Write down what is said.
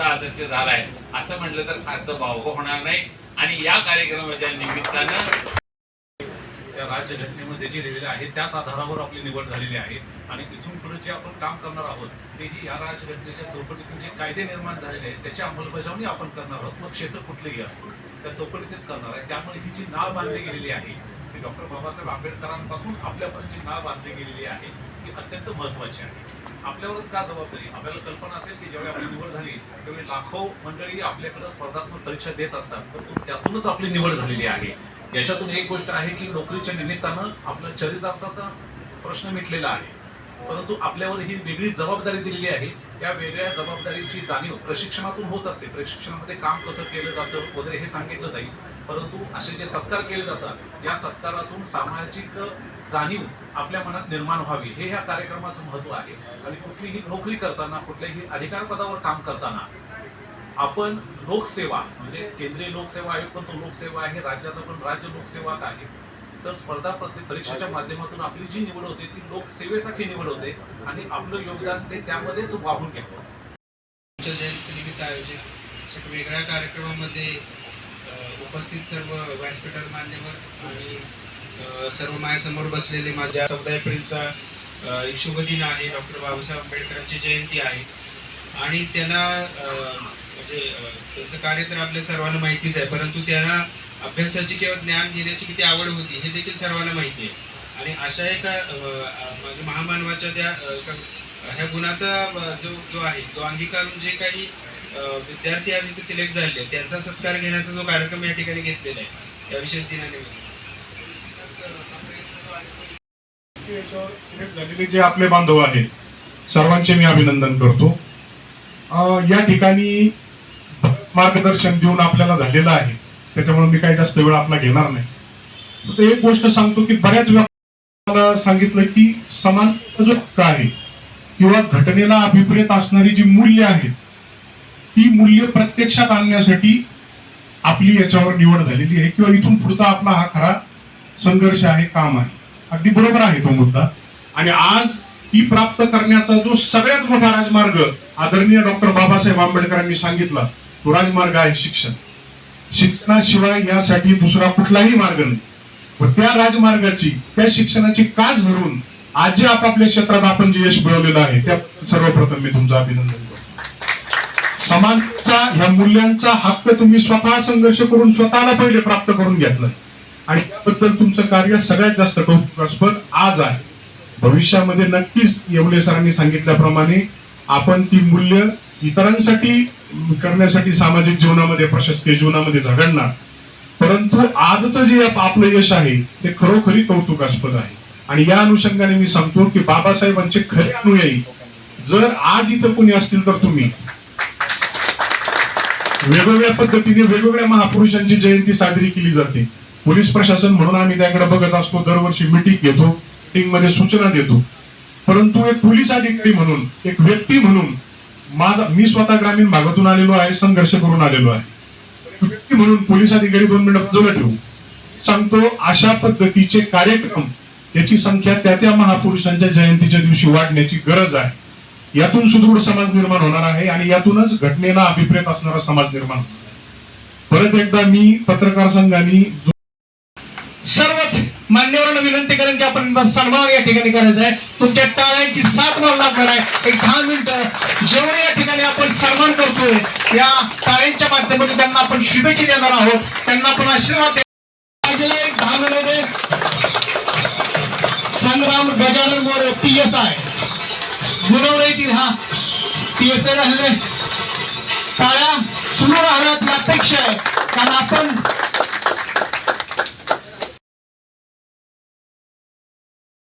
आदर्श आहे. असं म्हटलं तर फारसं भावक होणार नाही. आणि या कार्यक्रमाच्या निमित्तानं त्या राज्यघटनेमध्ये जे लिहिलेले आहे त्याच आधारावर आपली निवड झालेली आहे. आणि तिथून पुढे जे आपण काम करणार आहोत तेही या राज्यघटनेच्या चौकटीतून जे कायदे निर्माण झालेले आहेत त्याची अंमलबजावणी आपण करणार आहोत. मग क्षेत्र कुठलेही असतो त्या चौकटीतच करणार आहे. त्यामुळे ही जी नाव बांधली गेलेली आहे ती डॉक्टर बाबासाहेब आंबेडकरांपासून आपल्यापर्यंत जी नाव बांधली गेलेली आहे ती अत्यंत महत्वाची आहे. आपल्यावरच का जबाबदारी? आपल्याला कल्पना असेल की ज्यावेळी आपली निवड झाली त्यावेळी लाखो मंडळी आपल्याकडे स्पर्धात्मक परीक्षा देत असतात. परंतु त्यातूनच आपली निवड झालेली आहे. याच्यातून एक गोष्ट आहे की नोकरीच्या निमित्तानं आपलं चरितार्थाचा प्रश्न मिटलेला आहे. परंतु आपल्यावर ही वेगळी जबाबदारी दिलेली आहे. त्या वेगळ्या जबाबदारीची जाणीव प्रशिक्षणातून होत असते. प्रशिक्षणामध्ये काम कसं केलं जातं वगैरे हे सांगितलं जाईल. परंतु असे जे सत्कार केले जातात या सत्कारातून सामाजिक जाणीव आपल्या मनात निर्माण व्हावी. हे ह्या कार्यक्रमाचं महत्त्व आहे. आणि कुठलीही नोकरी करताना कुठल्याही अधिकार पदावर काम करताना आपण लोकसेवा म्हणजे केंद्रीय लोकसेवा आयोग पण तो लोकसेवा आहे राज्याचा पण राज्य लोकसेवा आहे तर स्पर्धा परीक्षेच्या माध्यमातून आपली जी निवड होते ती लोकसेवेसाठी निवड होते आणि आपलं योगदान ते त्यामध्येच वाहून घेतो आमच्या जयंतीनिमित्त आयोजित वेगळ्या कार्यक्रमामध्ये उपस्थित सर्व व्यासपीठावर मान्यवर आणि सर्व माझ्यासमोर बसलेले माझ्या चौदा एप्रिलचा एक शुभ दिन आहे. डॉक्टर बाबासाहेब आंबेडकरांची जयंती आहे. आणि त्यांना म्हणजे त्यांचं कार्य तर आपल्या सर्वांना माहितीच आहे परंतु त्यांना अभ्यासाची किंवा ज्ञान घेण्याची किती आवड होती हे देखील सर्वांना माहिती आहे. आणि अशा एका म्हणजे महामानवाच्या त्या ह्या गुणाचा जो जो आहे तो अंगीकारून जे काही विद्यार्थी आज इथे सिलेक्ट झाले. त्यांचा सत्कार घेण्याचा जो कार्यक्रम या ठिकाणी घेतलेला आहे या विशेष दिनानिमित्त. झालेले जे आपले बांधव आहेत सर्वांचे मी अभिनंदन करतो. या ठिकाणी मार्गदर्शन देऊन आपल्याला झालेलं आहे. त्याच्यामुळे मी काही जास्त वेळ आपला घेणार नाही. फक्त एक गोष्ट सांगतो की बऱ्याच वेळा सांगितलं की समान जो हक्क आहे किंवा घटनेला अभिप्रेत असणारी जी मूल्य आहेत ती मूल्य प्रत्यक्षात आणण्यासाठी आपली याच्यावर निवड झालेली आहे किंवा इथून पुढचा आपला हा खरा संघर्ष आहे काम आहे. अगदी बरोबर आहे तो मुद्दा. आणि आज ती प्राप्त करण्याचा जो सगळ्यात मोठा राजमार्ग आदरणीय डॉक्टर बाबासाहेब आंबेडकरांनी सांगितला तो राजमार्ग आहे शिक्षण. शिक्षणाशिवाय यासाठी दुसरा कुठलाही मार्ग नाही. व त्या राजमार्गाची त्या शिक्षणाची कास धरून आज जे आपापल्या क्षेत्रात आपण जे यश मिळवलेलं आहे त्या सर्वप्रथम मी तुमचं अभिनंदन करतो समानचा ह्या मूल्यांचा हक्क तुम्ही स्वतः संघर्ष करून स्वतःला पहिले प्राप्त करून घेतलं आणि त्याबद्दल तुमचं कार्य सगळ्यात जास्त कौतुकास्पद आज आहे. भविष्यामध्ये नक्कीच येवले सरांनी सांगितल्याप्रमाणे आपण ती मूल्य इतरांसाठी करण्यासाठी सामाजिक जीवनामध्ये प्रशासकीय जीवनामध्ये झगडणार. परंतु आजचं जे आपलं यश आहे ते खरोखरी कौतुकास्पद आहे. आणि या अनुषंगाने मी सांगतो की बाबासाहेबांचे खरे अनुयायी जर आज इथं कोणी असतील तर तुम्ही. वेगवेगळ्या पद्धतीने वेगवेगळ्या महापुरुषांची जयंती साजरी केली जाते. पोलीस प्रशासन म्हणून आम्ही त्याकडे बघत असतो दरवर्षी मिटिंग घेतो मध्ये सूचना देतो. परंतु एक पोलीस अधिकारी म्हणून एक व्यक्ती म्हणून माझा मी स्वतः ग्रामीण भागातून आलेलो आहे संघर्ष करून आलेलो आहे. व्यक्ती म्हणून पोलीस अधिकारी दोन मिनिट बाजूला ठेवू. सांगतो अशा पद्धतीचे कार्यक्रम याची संख्या त्या त्या महापुरुषांच्या जयंतीच्या दिवशी वाढण्याची गरज आहे. यातून सुदृढ समाज निर्माण होणार आहे आणि यातूनच घटनेला अभिप्रेत असणारा समाज निर्माण परत एकदा मी पत्रकार संघाने सर्वच मान्यवरांना विनंती करेन की आपण सन्मान या ठिकाणी करायचा आहे. तुमच्या टाळ्यांची साथ मला लागणार आहे. एक दहा मिनिटं जेवढे या ठिकाणी आपण सन्मान करतोय या टाळ्यांच्या माध्यमातून त्यांना आपण शुभेच्छा देणार आहोत. त्यांना आपण आशीर्वाद एक दहा मिनिटे Sangram Gajanan More P S I Gunawale येथील हा ती एस आय राहिले टाळ्या सुरू राहण्यात अपेक्षा आहे. कारण आपण